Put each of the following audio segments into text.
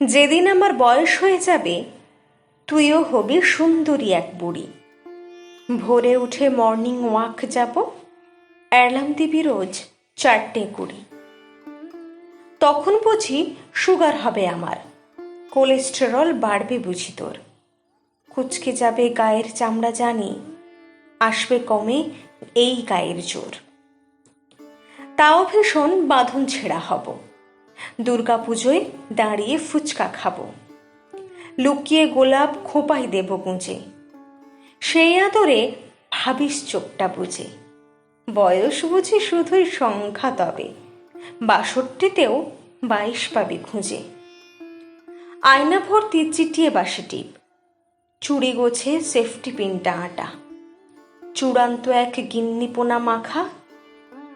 যেদিন আমার বয়স হয়ে যাবে, তুইও হবি সুন্দরী এক বুড়ি। ভোরে উঠে মর্নিং ওয়াক যাব, অ্যালার্ম দিবি রোজ চারটে কুড়ি। তখন বুঝি সুগার হবে আমার কোলেস্টেরল বাড়বে বুঝি তোর। কুচকে যাবে গায়ের চামড়া জানি, আসবে কমে এই গায়ের জোর। তাও ভীষণ বাঁধন ছেঁড়া হব। দুর্গাপুজোয় দাঁড়িয়ে ফুচকা খাব। লুকিয়ে গোলাপ খোপাই দেব গুঁজে। সেই আদরে ভাবিস চোখটা বুঝে। বয়স বুঝি শুধুই সংখ্যা তবে। বাষট্টিতেও বাইশ পাবি খুঁজে। আয়না ভর্তি চিটিয়ে বাসে টিপ। চুড়ি গোছে সেফটি পিনটা আটা। চূড়ান্ত এক গিন্নিপোনা মাখা,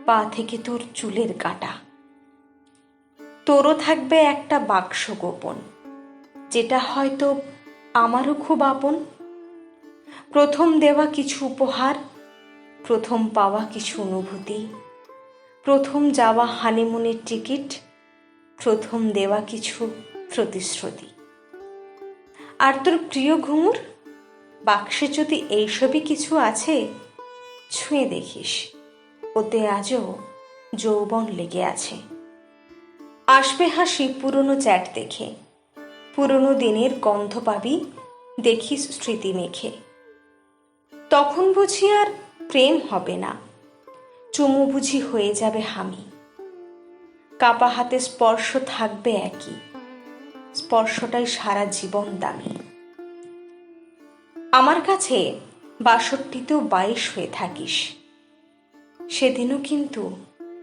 পা থেকে তোর চুলের কাটা। তোরও থাকবে একটা বাক্স গোপন, যেটা হয়তো আমারও খুব আপন। প্রথম দেওয়া কিছু উপহার, প্রথম পাওয়া কিছু অনুভূতি, প্রথম যাওয়া হানিমুনের টিকিট, প্রথম দেওয়া কিছু প্রতিশ্রুতি। আর তোর প্রিয় ঘুঙুর, বাক্সে যদি এইসবই কিছু আছে, ছুঁয়ে দেখিস, ওতে আজও যৌবন লেগে আছে। আসবে হাসি পুরনো চ্যাট দেখে। পুরনো দিনের গন্ধ পাবি, দেখিস স্মৃতি মেখে। তখন বুঝি আর প্রেম হবে না। চুমু বুঝি হয়ে যাবে হামি। কাপা হাতে স্পর্শ থাকবে একই। স্পর্শটাই সারা জীবন দামি। আমার কাছে বাষট্টিতেও বাইশ হয়ে থাকিস। সেদিনও কিন্তু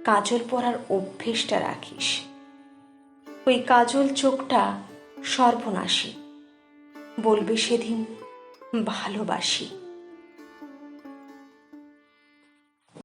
কাজল পরার অভ্যেসটা রাখিস। ওই কাজল চোখটা সর্বনাশী। বলবে সেদিন ভালোবাসি।